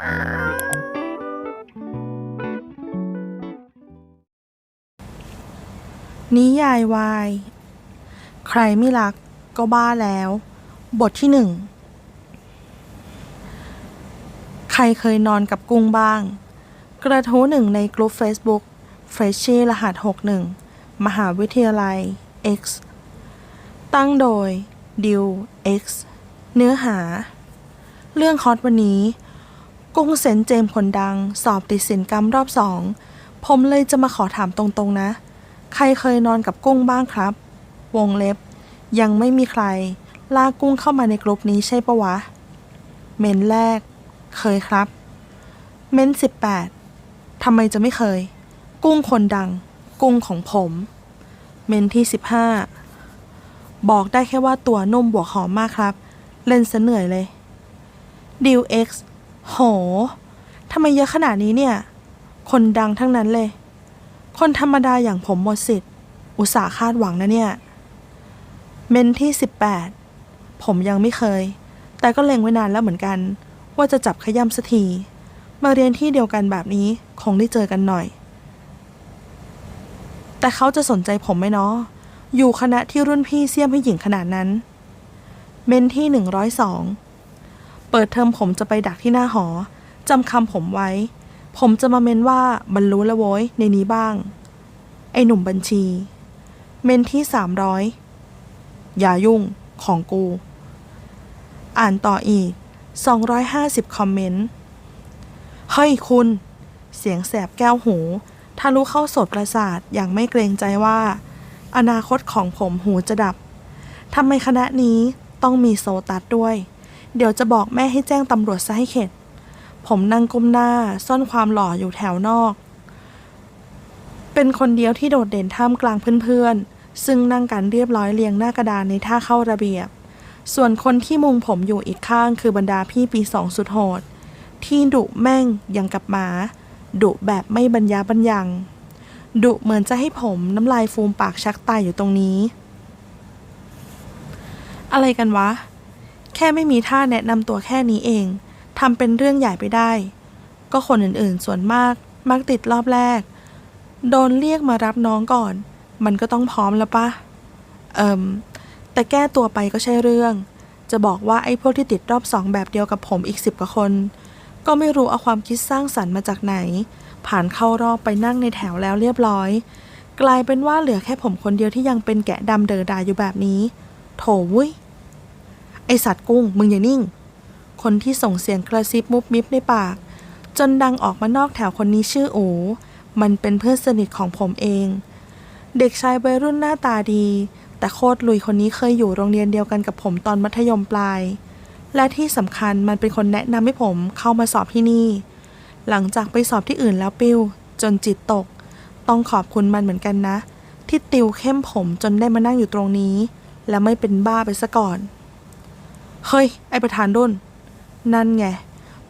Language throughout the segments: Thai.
นิยายวาย ใครไม่รักก็บ้าแล้ว บทที่หนึ่ง ใครเคยนอนกับกุ้งบ้าง กระทู้หนึ่งในกลุ่ม Facebook f r e s h i e รหัส 61 มหาวิทยาลัย X ตั้งโดยดิว X เนื้อหา เรื่องฮอตวันนี้ กุ้งเซนเจมคนดัง สอบติดสินกรรมรอบสอง ผมเลยจะมาขอถามตรงๆนะ ใครเคยนอนกับกุ้งบ้างครับ วงเล็บ ยังไม่มีใคร ลากกุ้งเข้ามาในกลุ่มนี้ใช่ปะวะ เมนแรก เคยครับ เมนสิบแปดทำไมจะไม่เคย กุ้งคนดัง กุ้งของผม เมนที่สิบห้าบอกได้แค่ว่าตัวนุ่มบวกหอมมากครับ เล่นซะเหนื่อยเลยดิวเอ็กซ์ โห ทำไมเยอะขนาดนี้เนี่ย คนดังทั้งนั้นเลย คนธรรมดาอย่างผมหมดสิทธิ์ อุตส่าห์คาดหวังนะเนี่ย เมนที่ 18 ผมยังไม่เคย แต่ก็เล็งไว้นานแล้วเหมือนกัน ว่าจะจับขย้ำสักที มาเรียนที่เดียวกันแบบนี้คงได้เจอกันหน่อย แต่เขาจะสนใจผมไหมเนาะ อยู่คณะที่รุ่นพี่เสี้ยมให้หญิงขนาดนั้น เมนที่ 102 เปิดเทอมผมจะไปดักที่หน้าหอจำคำผมไว้ ผมจะมาเมนว่าบรรลุแล้วโว้ยในนี้บ้าง ไอหนุ่มบัญชี เมนที่300อยอย่ายุ่งของกู อ่านต่ออีก 250 คอมเมนต์ เฮ้ยคุณ เสียงแสบแก้วหูทะลุเข้าสดประสาทอย่างไม่เกรงใจว่า อนาคตของผมหูจะดับทำไมคณะนี้ต้องมีโซตัสด้วย เดี๋ยวจะบอกแม่ให้แจ้งตำรวจซะให้เข็ด ผมนั่งก้มหน้าซ่อนความหล่ออยู่แถวนอก เป็นคนเดียวที่โดดเด่นท่ามกลางเพื่อนๆ ซึ่งนั่งกันเรียบร้อยเรียงหน้ากระดานในท่าเข้าระเบียบ ส่วนคนที่มุงผมอยู่อีกข้างคือบรรดาพี่ปีสองสุดโหด ที่ดุแม่งยังกับหมาดุแบบไม่บรรยาบรรยังดุเหมือนจะให้ผมน้ำลายฟูมปากชักตายอยู่ตรงนี้ อะไรกันวะ แค่ไม่มีท่าแนะนำตัวแค่นี้เองทำเป็นเรื่องใหญ่ไปได้ ก็คนอื่นๆส่วนมากมักติดรอบแรก โดนเรียกมารับน้องก่อน มันก็ต้องพร้อมแล้วปะเอิมแต่แก้ตัวไปก็ใช่เรื่อง จะบอกว่าไอ้พวกที่ติดรอบสองแบบเดียวกับผมอีกสิบกว่าคน ก็ไม่รู้เอาความคิดสร้างสรรค์มาจากไหน ผ่านเข้ารอบไปนั่งในแถวแล้วเรียบร้อย กลายเป็นว่าเหลือแค่ผมคนเดียวที่ยังเป็นแกะดำเดอดาอยู่แบบนี้ โถวุ้ย ไอสัตว์กุ้งมึงอย่านิ่ง คนที่ส่งเสียงกระซิบมุบมิบในปาก จนดังออกมานอกแถวคนนี้ชื่อโอ มันเป็นเพื่อนสนิทของผมเอง เด็กชายวัยรุ่นหน้าตาดี แต่โคตรลุยคนนี้เคยอยู่โรงเรียนเดียวกันกับผมตอนมัธยมปลาย และที่สำคัญมันเป็นคนแนะนำให้ผมเข้ามาสอบที่นี่ หลังจากไปสอบที่อื่นแล้วปิ้วจนจิตตก ต้องขอบคุณมันเหมือนกันนะ ที่ติวเข้มผมจนได้มานั่งอยู่ตรงนี้ และไม่เป็นบ้าไปซะก่อน เฮ้ย ไอประธานรุ่น นั่นไง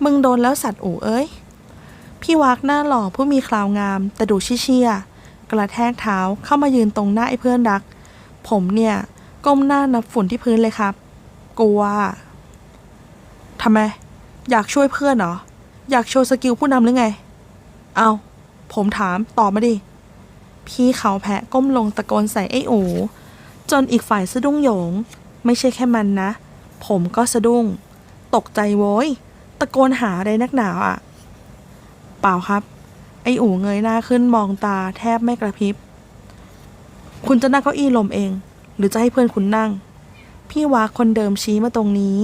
มึงโดนแล้วสัตว์อูเอ้ย พี่วักหน้าหล่อผู้มีคราวงาม แต่ดูเชี่ยกระแทกเท้าเข้ามายืนตรงหน้าไอ้เพื่อนรัก ผมเนี่ย ก้มหน้านับฝุ่นที่พื้นเลยครับ กลัวทำไม อยากช่วยเพื่อนเหรอ อยากโชว์สกิลผู้นำหรือไง เอาผมถามตอบมาดิ พี่เขาแพะก้มลงตะโกนใส่ไอ้อูจนอีกฝ่ายสะดุ้งโยง ไม่ใช่แค่มันนะ ผมก็สะดุ้ง ตกใจโว้ย ตะโกนหาอะไรนักหนาวอะ เปล่าครับ ไออู่เงยหน้าขึ้นมองตาแทบไม่กระพริบ คุณจะนั่งเก้าอี้ลมเอง หรือจะให้เพื่อนคุณนั่ง พี่วาคนเดิมชี้มาตรงนี้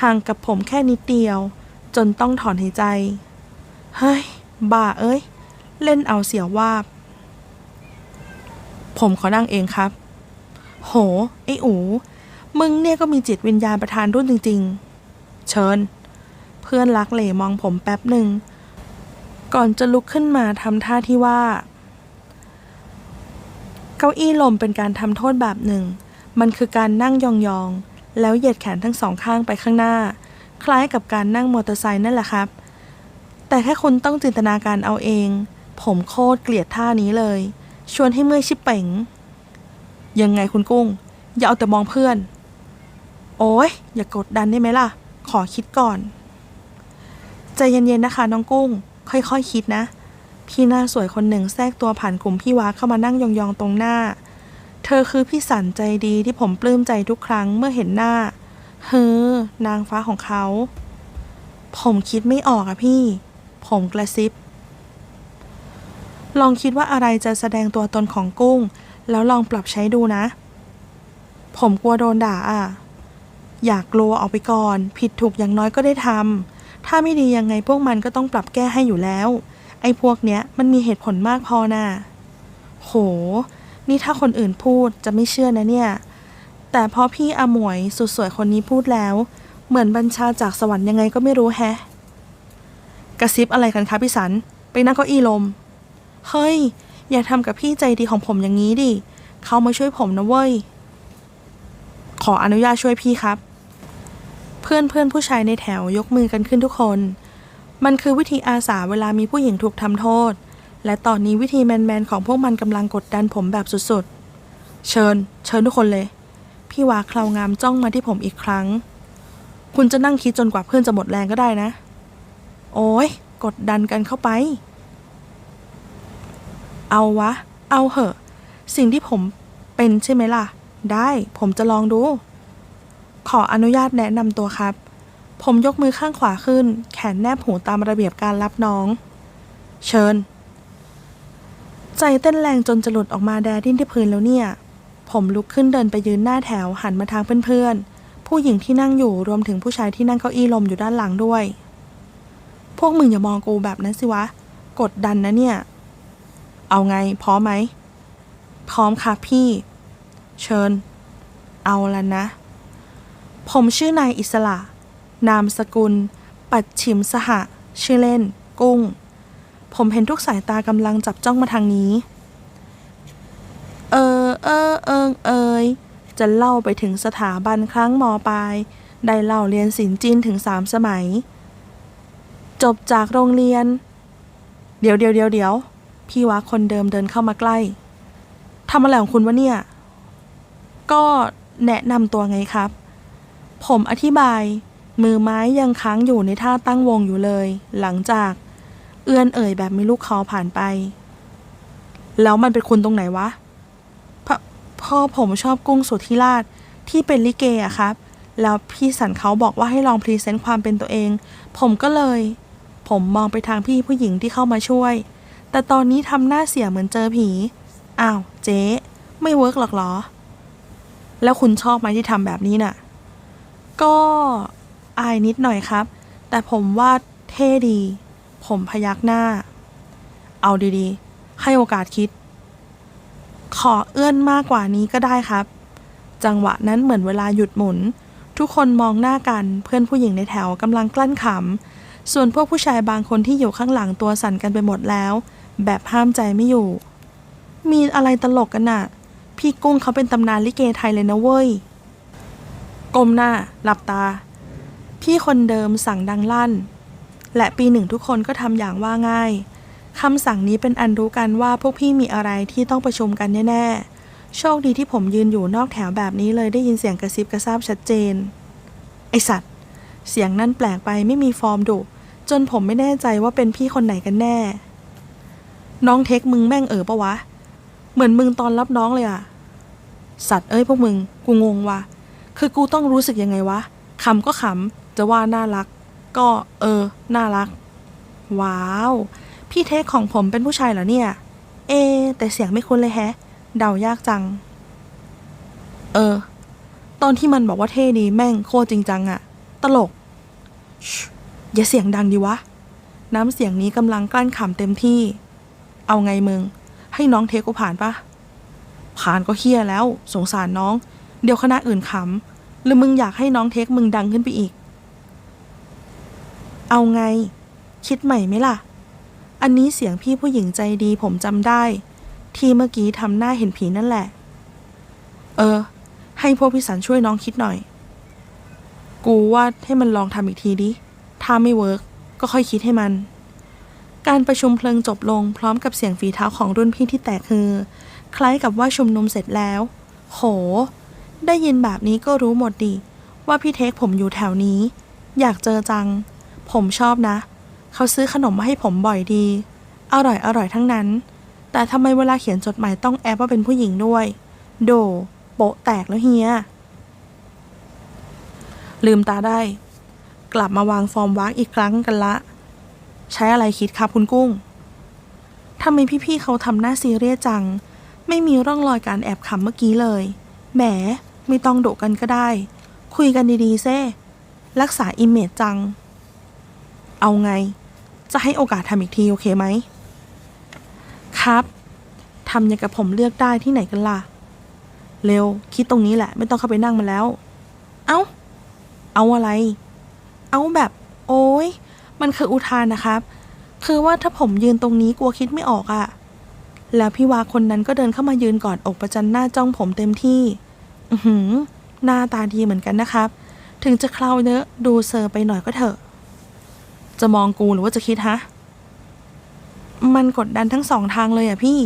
ห่างกับผมแค่นิดเดียว จนต้องถอนหายใจ เฮ้ย บ้าเอ้ย เล่นเอาเสียววาบ ผมขอนั่งเองครับ โห ไออู๋ มึงเนี่ยก็มีจิตวิญญาณประธานรุ่นจริง ๆ เชิญ เพื่อนรักเหล่มองผมแป๊บหนึ่ง ก่อนจะลุกขึ้นมาทำท่าที่ว่า เก้าอี้ลมเป็นการทำโทษแบบหนึ่ง มันคือการนั่งยองๆ แล้วเหยียดแขนทั้งสองข้างไปข้างหน้า คล้ายกับการนั่งมอเตอร์ไซค์นั่นแหละครับ แต่แค่คุณต้องจินตนาการเอาเอง ผมโคตรเกลียดท่านี้เลย ชวนให้เมื่อยชิบเป๋งยังไงคุณกุ้ง อย่าเอาแต่มองเพื่อน โอ้ยอย่ากดดันได้ไหมล่ะ ขอคิดก่อน ใจเย็นๆนะคะ น้องกุ้ง ค่อยๆคคิดนะ พี่หน้าสวยคนหนึ่งแทรกตัวผ่านกลุ่มพี่วาเข้ามานั่งยองๆตรงหน้า เธอคือพี่สันใจดีที่ผมปลื้มใจทุกครั้งเมื่อเห็นหน้า เฮ้อนางฟ้าของเขา ผมคิดไม่ออกอะพี่ ผมกระซิบ ลองคิดว่าอะไรจะแสดงตัวตนของกุ้ง แล้วลองปรับใช้ดูนะ ผมกลัวโดนด่าอะ อยากกลัวออกไปก่อน ผิดถูกอย่างน้อยก็ได้ทำถ้าไม่ดียังไงพวกมันก็ต้องปรับแก้ให้อยู่แล้ว ไอ้พวกเนี้ยมันมีเหตุผลมากพอน่ะโห นี่ถ้าคนอื่นพูดจะไม่เชื่อนะเนี่ย แต่พอพี่อมวยสุดสวยคนนี้พูดแล้ว เหมือนบัญชาจากสวรรค์ยังไงก็ไม่รู้แฮะ กระซิบอะไรกันคะพี่สัน ไปนั่งเก้าอี้ลม เฮ้ย อย่าทำกับพี่ใจดีของผมอย่างนี้ดิ เขามาช่วยผมนะเว้ย ขออนุญาตช่วยพี่ครับ เพื่อนเพื่อนผู้ชายในแถวยกมือกันขึ้นทุกคน มันคือวิธีอาสาเวลามีผู้หญิงถูกทำโทษ และตอนนี้วิธีแมนๆของพวกมันกำลังกดดันผมแบบสุดๆ เชิญ เชิญทุกคนเลย พี่วาคลางามจ้องมาที่ผมอีกครั้ง คุณจะนั่งคิดจนกว่าเพื่อนจะหมดแรงก็ได้นะ โอ้ยกดดันกันเข้าไป เอาวะ เอาเหอะ สิ่งที่ผมเป็นใช่ไหมล่ะ ได้ ผมจะลองดู ขออนุญาตแนะนำตัวครับ ผมยกมือข้างขวาขึ้น แขนแนบหูตามระเบียบการรับน้อง เชิญ ใจเต้นแรงจนจะหลุดออกมาแดดิ้นที่พื้นแล้วเนี่ย ผมลุกขึ้นเดินไปยืนหน้าแถวหันมาทางเพื่อนๆ ผู้หญิงที่นั่งอยู่รวมถึงผู้ชายที่นั่งเก้าอี้ลมอยู่ด้านหลังด้วย พวกมึงอย่ามองกูแบบนั้นสิวะ กดดันนะเนี่ย เอาไงพร้อมไหม พร้อมค่ะพี่ เชิญ เอาละนะ ผมชื่อนายอิสระ นามสกุล ปัดฉิมสหะ ชื่อเล่น กุ้ง ผมเห็นทุกสายตากำลังจับจ้องมาทางนี้ เออ เออ เอิงเอย จะเล่าไปถึงสถาบันครั้งมปลาย ได้เล่าเรียนศิลป์จีนถึงสามสมัย จบจากโรงเรียน เดี๋ยวเดี๋ยวเดี๋ยวเดี๋ยว พี่วะคนเดิมเดินเข้ามาใกล้ ทำอะไรของคุณวะเนี่ย ก็แนะนำตัวไงครับ ผมอธิบาย มือไม้ยังค้างอยู่ในท่าตั้งวงอยู่เลย หลังจาก เอื้อนเอ่ยแบบไมีลูกคอผ่านไป แล้วมันเป็นคุณตรงไหนวะพพ่อผมชอบกุ้งสุธิราชที่เป็นลิเกอะครับ แล้วพี่สันเขาบอกว่าให้ลองพรีเซนต์ความเป็นตัวเอง ผมก็เลย ผมมองไปทางพี่ผู้หญิงที่เข้ามาช่วย แต่ตอนนี้ทำหน้าเสียเหมือนเจอผี อ้าว เจ๊ ไม่เวิร์กหรอกเหรอ แล้วคุณชอบไหมที่ทำแบบนี้น่ะ ก็อายนิดหน่อยครับ แต่ผมว่าเท่ดี ผมพยักหน้า เอาดีๆ ให้โอกาสคิด ขอเอื้อนมากกว่านี้ก็ได้ครับ จังหวะนั้นเหมือนเวลาหยุดหมุน ทุกคนมองหน้ากันเพื่อนผู้หญิงในแถวกำลังกลั้นขำ ส่วนพวกผู้ชายบางคนที่อยู่ข้างหลังตัวสั่นกันไปหมดแล้ว แบบห้ามใจไม่อยู่ มีอะไรตลกกันน่ะ พี่กุ้งเขาเป็นตำนานลิเกไทยเลยนะเว้ย ก้มหน้า หลับตา พี่คนเดิมสั่งดังลั่น และปีหนึ่งทุกคนก็ทำอย่างว่าง่ายคำสั่งนี้เป็นอันรู้กันว่าพวกพี่มีอะไรที่ต้องประชุมกันแน่ๆ โชคดีที่ผมยืนอยู่นอกแถวแบบนี้เลยได้ยินเสียงกระซิบกระซาบชัดเจน ไอสัตว์ เสียงนั่นแปลกไปไม่มีฟอร์มดุ จนผมไม่แน่ใจว่าเป็นพี่คนไหนกันแน่ น้องเทคมึงแม่งเออปะวะ เหมือนมึงตอนรับน้องเลยอะสัตว์เอ้ยพวกมึง กูงงว่ะ คือกูต้องรู้สึกยังไงวะขำก็ขำจะว่าน่ารัก ก็เออ น่ารัก ว้าว พี่เทคของผมเป็นผู้ชายเหรอเนี่ย เอ แต่เสียงไม่คุ้นเลยแฮะ เดายากจัง เออ ตอนที่มันบอกว่าเท่ดีแม่งโคตรจริงจังอะตลกชอย่าเสียงดังดีวะ น้ำเสียงนี้กำลังกลั้นขำเต็มที่ เอาไงมึง ให้น้องเทคกูผ่านปะผ่านก็เฮี้ยแล้ว สงสารน้อง เดี๋ยวคณะอื่นขำ หรือมึงอยากให้น้องเทคมึงดังขึ้นไปอีก เอาไง คิดใหม่ไหมล่ะ อันนี้เสียงพี่ผู้หญิงใจดีผมจำได้ ที่เมื่อกี้ทำหน้าเห็นผีนั่นแหละ เออ ให้พวกพี่สันช่วยน้องคิดหน่อย กูว่าให้มันลองทำอีกทีดิ ถ้าไม่เวิร์กก็ค่อยคิดให้มัน การประชุมเพลิงจบลงพร้อมกับเสียงฝีเท้าของรุ่นพี่ที่แตกคือ คล้ายกับว่าชุมนุมเสร็จแล้ว โห ได้ยินแบบนี้ก็รู้หมดดิว่าพี่เทคผมอยู่แถวนี้ อยากเจอจัง ผมชอบนะ เขาซื้อขนมมาให้ผมบ่อยดี อร่อยอร่อยทั้งนั้น แต่ทำไมเวลาเขียนจดหมายต้องแอบว่าเป็นผู้หญิงด้วย โด โปะแตกแล้วเฮีย ลืมตาได้ กลับมาวางฟอร์มวักอีกครั้งกันละ ใช้อะไรคิดครับคุณกุ้งทำไมพี่ๆเขาทำหน้าซีเรียสจัง ไม่มีร่องรอยการแอบขำเมื่อกี้เลย แหม ไม่ต้องดุกันก็ได้ คุยกันดีๆเซ่รักษาอิมเมจจัง เอาไง จะให้โอกาสทำอีกทีโอเคไหม ครับทำอย่างกับผมเลือกได้ที่ไหนกันล่ะ เร็ว คิดตรงนี้แหละ ไม่ต้องเข้าไปนั่งมาแล้ว เอา้า เอาอะไร เอาแบบ โอ้ยมันคืออุทานนะครับ คือว่าถ้าผมยืนตรงนี้กลัวคิดไม่ออกอะแล้วพี่วาคนนั้นก็เดินเข้ามายืนกอดอกประจันหน้าจ้องผมเต็มที่ อือหืหน้าตาดีเหมือนกันนะครับ ถึงจะเคลาเนอะดูเซอร์ไปหน่อยก็เถอะ จะมองกูหรือว่าจะคิดฮะ มันกดดันทั้งสองทางเลยอะพี่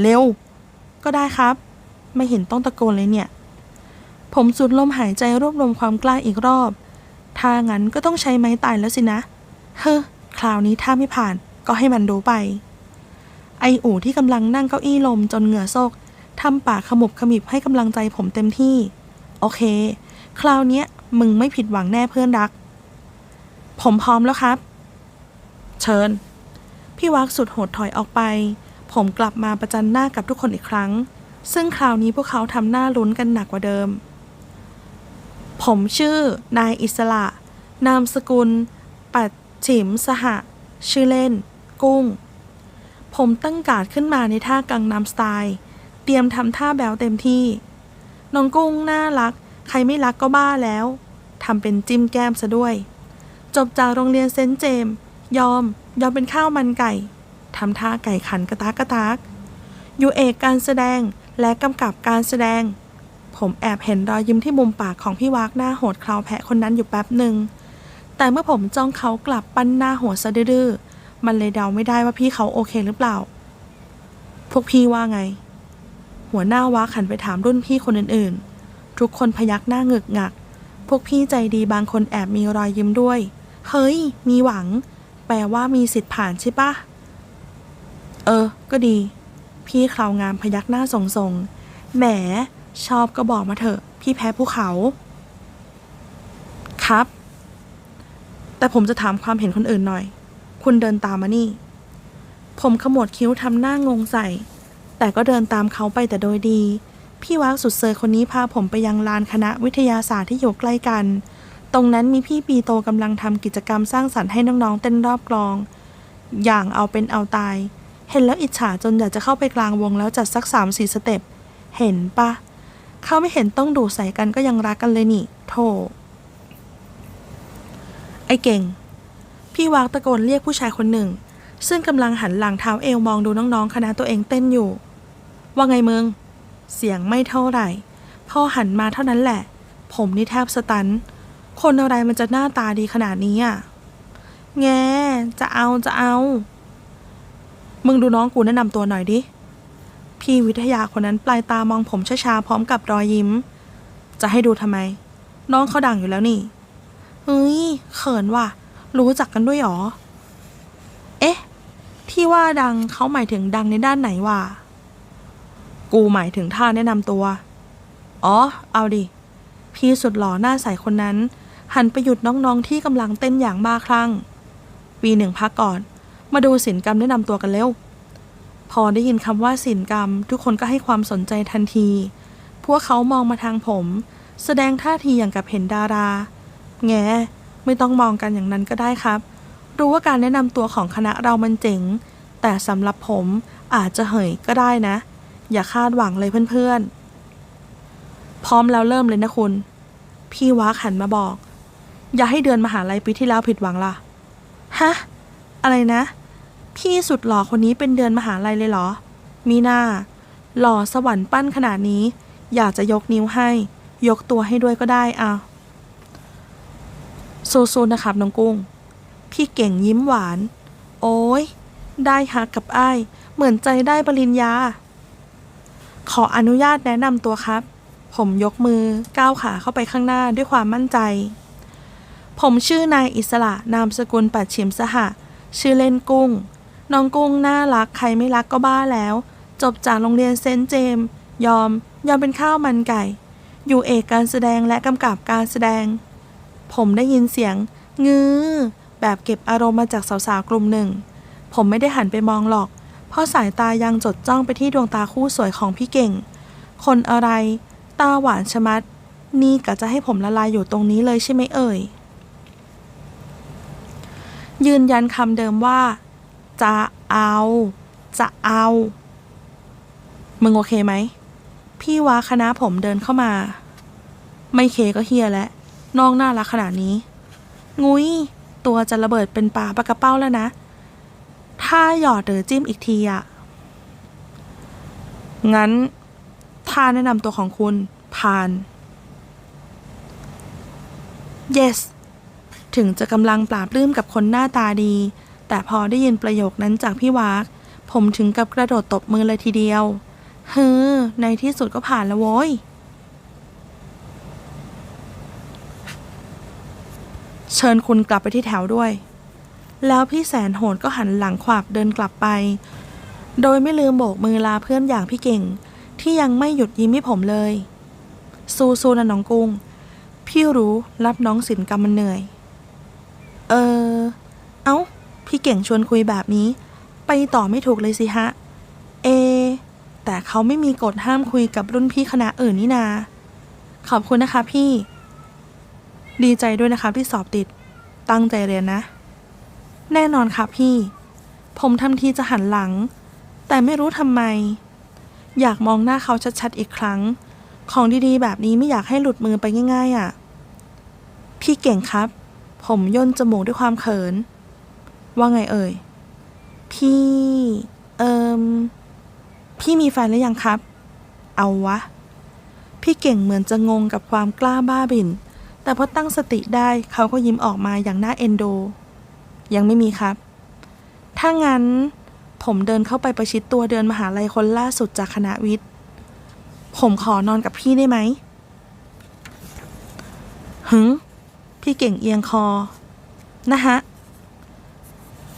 เร็ว ก็ได้ครับ ไม่เห็นต้องตะโกนเลยเนี่ย ผมสูดลมหายใจรวบรวมความกล้าอีกรอบ ถ้างั้นก็ต้องใช้ไม้ตายแล้วสินะ เฮ้อ คราวนี้ถ้าไม่ผ่านก็ให้มันดูไป ไออู่ที่กำลังนั่งเก้าอี้ลมจนเหงื่อโซก ทำปากขมุบขมิบให้กำลังใจผมเต็มที่ โอเค คราวเนี้ยมึงไม่ผิดหวังแน่เพื่อนรัก ผมพร้อมแล้วครับ เชิญ พี่วักสุดโหดถอยออกไป ผมกลับมาประจันหน้ากับทุกคนอีกครั้ง ซึ่งคราวนี้พวกเขาทำหน้าลุ้นกันหนักกว่าเดิม ผมชื่อ นายอิสระ นามสกุล ปัดฉิมสหะ ชื่อเล่น กุ้ง ผมตั้งการ์ดขึ้นมาในท่ากังนำสไตล์ เตรียมทำท่าแบวเต็มที่ น้องกุ้งน่ารัก ใครไม่รักก็บ้าแล้วทำเป็นจิ้มแก้มซะด้วย จบจากโรงเรียนเซนต์เจมส์ยอม ยอมเป็นข้าวมันไก่ทำท่าไก่ขันกระตากกระตากอยู่เอกการแสดงและกำกับการแสดง ผมแอบเห็นรอยยิ้มที่มุมปากของพี่วากหน้าโหดคลาวแพะคนนั้นอยู่แป๊บหนึ่ง แต่เมื่อผมจ้องเขากลับปั้นหน้าหัวซะดื้อมันเลยเดาไม่ได้ว่าพี่เขาโอเคหรือเปล่า พวกพี่ว่าไง หัวหน้าวากหันไปถามรุ่นพี่คนอื่นๆ ทุกคนพยักหน้าเงึกงัก พวกพี่ใจดีบางคนแอบมีรอยยิ้มด้วย เฮ้ย มีหวัง แปลว่ามีสิทธิ์ผ่านใช่ปะเออ ก็ดี พี่คราวงามพยักหน้าส่งๆแหม ชอบก็บอกมาเถอะ พี่แพ้ภูเขา ครับ แต่ผมจะถามความเห็นคนอื่นหน่อย คุณเดินตามมานี่ ผมขมวดคิ้วทำหน้างงใส่ แต่ก็เดินตามเขาไปแต่โดยดี พี่วักสุดเซอร์คนนี้พาผมไปยังลานคณะวิทยาศาสตร์ที่อยู่ใกล้กัน ตรงนั้นมีพี่ปีโตกำลังทำกิจกรรมสร้างสรรค์ให้น้องๆเต้นรอบกลอง อย่างเอาเป็นเอาตาย เห็นแล้วอิจฉาจนอยากจะเข้าไปกลางวงแล้วจัดสักสามสี่สเต็ป เห็นปะเขาไม่เห็นต้องดูใส่กันก็ยังรักกันเลยนี่ โธ่ไอ้เก่ง พี่วากตะโกนเรียกผู้ชายคนหนึ่ง ซึ่งกำลังหันหลังเท้าเอวมองดูน้องๆคณะตัวเองเต้นอยู่ ว่าไงมึง เสียงไม่เท่าไหร่ พอหันมาเท่านั้นแหละ ผมนี่แทบสตัน คนอะไรมันจะหน้าตาดีขนาดนี้อะ แง จะเอาจะเอา มึงดูน้องกูแนะนำตัวหน่อยดิ พี่วิทยาคนนั้นปลายตามองผมช้าๆพร้อมกับรอยยิ้ม จะให้ดูทำไม น้องเขาดังอยู่แล้วนี่ เฮ้ย เขินว่ะ รู้จักกันด้วยหรอ เอ๊ะ ที่ว่าดังเขาหมายถึงดังในด้านไหนวะ กูหมายถึงท่าแนะนำตัว อ๋อ เอาดิ พี่สุดหล่อหน้าใสคนนั้น หันไปหยุดน้องๆที่กำลังเต้นอย่างบ้าคลั่งปีหนึ่งพักก่อน มาดูศิลกรรมแนะนำตัวกันเร็ว พอได้ยินคำว่าศิลกรรม ทุกคนก็ให้ความสนใจทันที พวกเขามองมาทางผม แสดงท่าทีอย่างกับเห็นดารา แงไม่ต้องมองกันอย่างนั้นก็ได้ครับ รู้ว่าการแนะนำตัวของคณะเรามันเจ๋ง แต่สำหรับผมอาจจะเหยก็ได้นะ อย่าคาดหวังเลยเพื่อนๆ พร้อมแล้วเริ่มเลยนะคุณ พี่วากหันมาบอก อย่าให้เดือนมหาลัยปีที่แล้วผิดหวังล่ะ ฮะ อะไรนะ พี่สุดหล่อคนนี้เป็นเดือนมหาลัยเลยเหรอ มีหน้า หล่อสวรรค์ปั้นขนาดนี้ อยากจะยกนิ้วให้ ยกตัวให้ด้วยก็ได้อะสู้ๆนะครับน้องกุ้ง พี่เก่งยิ้มหวาน โอ้ยได้ฮักกับไอ้เหมือนใจได้ปริญญา ขออนุญาตแนะนำตัวครับ ผมยกมือก้าวขาเข้าไปข้างหน้าด้วยความมั่นใจ ผมชื่อนายอิสระนามสกุลปัดฉิมสหะ ชื่อเล่นกุ้ง น้องกุ้งน่ารักใครไม่รักก็บ้าแล้ว จบจากโรงเรียนเซนต์เจมส์ยอม ยอมเป็นข้าวมันไก่ อยู่เอกการแสดงและกำกับการแสดง ผมได้ยินเสียง งื้อแบบเก็บอารมณ์มาจากสาวๆกลุ่มหนึ่ง ผมไม่ได้หันไปมองหรอก เพราะสายตายังจดจ้องไปที่ดวงตาคู่สวยของพี่เก่ง คนอะไร ตาหวานชะมัด นี่กะจะให้ผมละลายอยู่ตรงนี้เลยใช่ไหมเอ่ย ยืนยันคำเดิมว่า จะเอา จะเอา มึงโอเคไหม พี่วาคณะผมเดินเข้ามา ไม่เคก็เฮียแล้วน้องน่ารักขนาดนี้ งุ้ย ตัวจะระเบิดเป็นปลาปลากระเป้าแล้วนะ ถ้าหยอดหรือจิ้มอีกทีอะงั้นถ้าแนะนำตัวของคุณผ่าน yes ถึงจะกำลังปราบปลื้มกับคนหน้าตาดี แต่พอได้ยินประโยคนั้นจากพี่วากผมถึงกับกระโดดตบมือเลยทีเดียว เฮ้อ ในที่สุดก็ผ่านแล้วโว้ย เชิญคุณกลับไปที่แถวด้วย แล้วพี่แสนโหดก็หันหลังขวาบเดินกลับไป โดยไม่ลืมโบกมือลาเพื่อนอย่างพี่เก่ง ที่ยังไม่หยุดยิ้มให้ผมเลยสู้ๆนะน้องกุ้ง พี่รู้รับน้องสินกรรมมันเหนื่อย เออ เอ้า พี่เก่งชวนคุยแบบนี้ ไปต่อไม่ถูกเลยสิฮะ เอ แต่เขาไม่มีกฎห้ามคุยกับรุ่นพี่คณะอื่นนี่นา ขอบคุณนะคะพี่ ดีใจด้วยนะคะที่สอบติด ตั้งใจเรียนนะ แน่นอนค่ะพี่ ผมทำทีจะหันหลัง แต่ไม่รู้ทำไม อยากมองหน้าเขาชัดๆอีกครั้ง ของดีๆ แบบนี้ไม่อยากให้หลุดมือไปง่ายๆอะ พี่เก่งครับ ผมย่นจมูกด้วยความเขิน ว่าไงเอ่ย พี่ เอิมพี่มีแฟนหรือยังครับ เอาวะ พี่เก่งเหมือนจะงงกับความกล้าบ้าบิ่น แต่พอตั้งสติได้เขาก็ยิ้มออกมาอย่างน่าเอ็นดู ยังไม่มีครับ ถ้างั้น ผมเดินเข้าไปประชิดตัวเดือนมหาลัยคนล่าสุดจากคณะวิทย์ ผมขอนอนกับพี่ได้ไหมหึงพี่เก่งเอียงคอ นะฮะ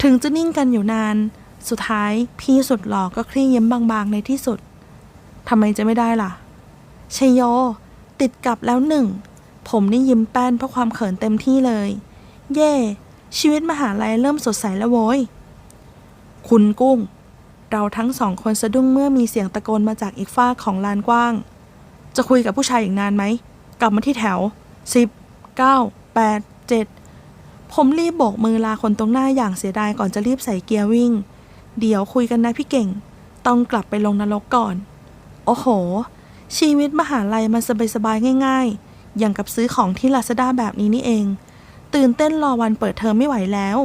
ถึงจะนิ่งกันอยู่นาน สุดท้ายพี่สุดหล่อก็คลี่ยิ้มบางๆในที่สุด ทำไมจะไม่ได้ล่ะชยโย ติดกับแล้วหนึ่ง ผมนี่ยิ้มแป้นเพราะความเขินเต็มที่เลย เย่ ชีวิตมหาลัยเริ่มสดใสแล้วโว้ย คุณกุ้ง เราทั้งสองคนสะดุ้งเมื่อมีเสียงตะโกนมาจากอีกฝ้าของลานกว้าง จะคุยกับผู้ชายอีกนานไหม กลับมาที่แถวสิบเก้าแปดเจ็ดผมรีบโบกมือลาคนตรงหน้าอย่างเสียดายก่อนจะรีบใส่เกียร์วิ่ง เดี๋ยวคุยกันนะพี่เก่ง ต้องกลับไปลงนรกก่อน โอ้โห ชีวิตมหาลัยมันสบายๆง่าย ๆ อย่างกับซื้อของที่ลาซาด้าแบบนี้นี่เอง ตื่นเต้นรอวันเปิดเทอมไม่ไหวแล้ว